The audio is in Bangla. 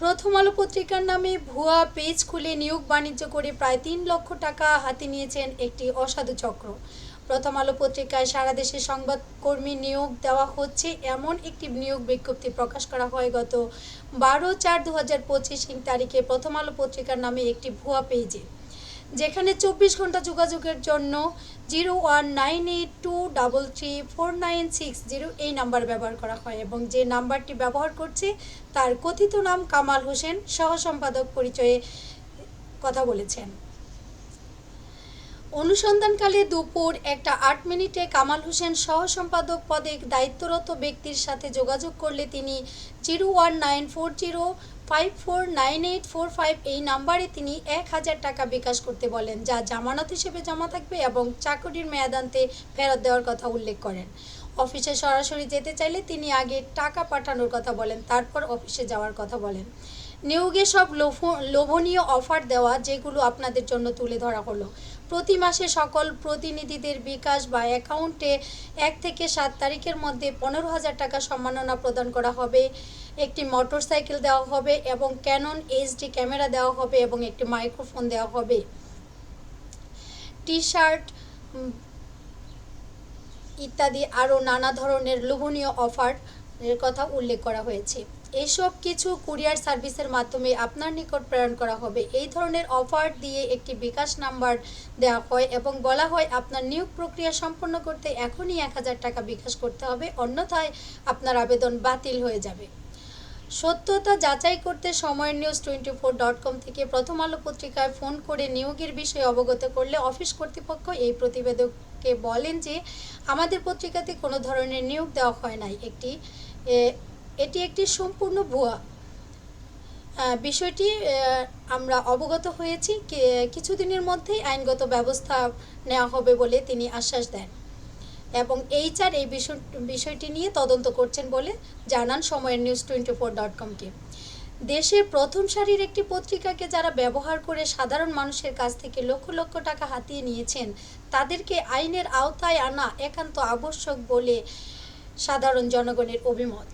প্রথম আলো পত্রিকার নামে ভুয়া পেজ খুলে নিয়োগ বাণিজ্য করে প্রায় তিন লক্ষ টাকা হাতে নিয়েছেন একটি অসাধু চক্র। প্রথম আলো পত্রিকায় সারা দেশে সংবাদকর্মী নিয়োগ দেওয়া হচ্ছে এমন একটি নিয়োগ বিজ্ঞপ্তি প্রকাশ করা হয় গত বারো চার দু হাজার পঁচিশ তারিখে প্রথম আলো পত্রিকার নামে একটি ভুয়া পেজে। যেখানে চব্বিশ ঘণ্টা যোগাযোগের জন্য zero one nine eight double three four nine six zero এই নাম্বার ব্যবহার করা হয় এবং যে নাম্বারটি ব্যবহার করছে তার কথিত নাম কামাল হোসেন সহ সম্পাদক পরিচয়ে কথা বলেছেন। অনুসন্ধানকালে দুপুর একটা আট মিনিটে কামাল হোসেন সহ সম্পাদক পদে দায়িত্বরত ব্যক্তির সাথে যোগাযোগ করলে তিনি zero one nine four zero five four nine eight four five এই নাম্বারে তিনি এক হাজার টাকা বিকাশ করতে বলেন, যা জামানত হিসেবে জমা থাকবে এবং চাকরির মেয়াদান্তে ফেরত দেওয়ার কথা উল্লেখ করেন। অফিসে সরাসরি যেতে চাইলে তিনি আগে টাকা পাঠানোর কথা বলেন, তারপর অফিসে যাওয়ার কথা বলেন। নিয়োগে সব লোভ- লোভনীয় অফার দেওয়া যেগুলো আপনাদের জন্য তুলে ধরা হলো। প্রতি মাসে সকল প্রতিনিধিদের বিকাশ বা অ্যাকাউন্টে এক থেকে সাত তারিখের মধ্যে পনেরো হাজার টাকা সম্মাননা প্রদান করা হবে, একটি মোটরসাইকেল দেওয়া হবে এবং ক্যানন এইচডি ক্যামেরা দেওয়া হবে এবং একটি মাইক্রোফোন দেওয়া হবে। টি শার্ট ইত্যাদি আরও নানা ধরনের লোভনীয় অফার এর কথা উল্লেখ করা হয়েছে। এইসব কিছু কুরিয়ার সার্ভিসের মাধ্যমে আপনার নিকট প্রেরণ করা হবে। এই ধরনের অফার দিয়ে একটি বিকাশ নাম্বার দেওয়া হয় এবং বলা হয়, আপনার নিয়োগ প্রক্রিয়া সম্পন্ন করতে এখনই এক হাজার টাকা বিকাশ করতে হবে, অন্যথায় আপনার আবেদন বাতিল হয়ে যাবে। সত্যতা যাচাই করতে সময় news twenty four dot com থেকে প্রথম আলো পত্রিকায় ফোন করে নিয়োগের বিষয়ে অবগত করলে অফিস কর্তৃপক্ষ এই প্রতিবেদককে বলেন যে, আমাদের পত্রিকাতে কোনো ধরনের নিয়োগ দেওয়া হয় নাই। একটি এটি একটি সম্পূর্ণ ভুয়া। বিষয়টি আমরা অবগত হয়েছি কিছুদিনের মধ্যেই আইনগত ব্যবস্থা নেওয়া হবে বলে তিনি আশ্বাস দেন এবং এইচআর এই বিষয়, বিষয়টি নিয়ে তদন্ত করছেন বলে জানান সময়ের নিউজ টোয়েন্টি ফোর ডট কমকে দেশের প্রথম সারির একটি পত্রিকাকে যারা ব্যবহার করে সাধারণ মানুষের কাছ থেকে লক্ষ লক্ষ টাকা হাতিয়ে নিয়েছেন, তাদেরকে আইনের আওতায় আনা একান্ত আবশ্যক বলে সাধারণ জনগণের অভিমত।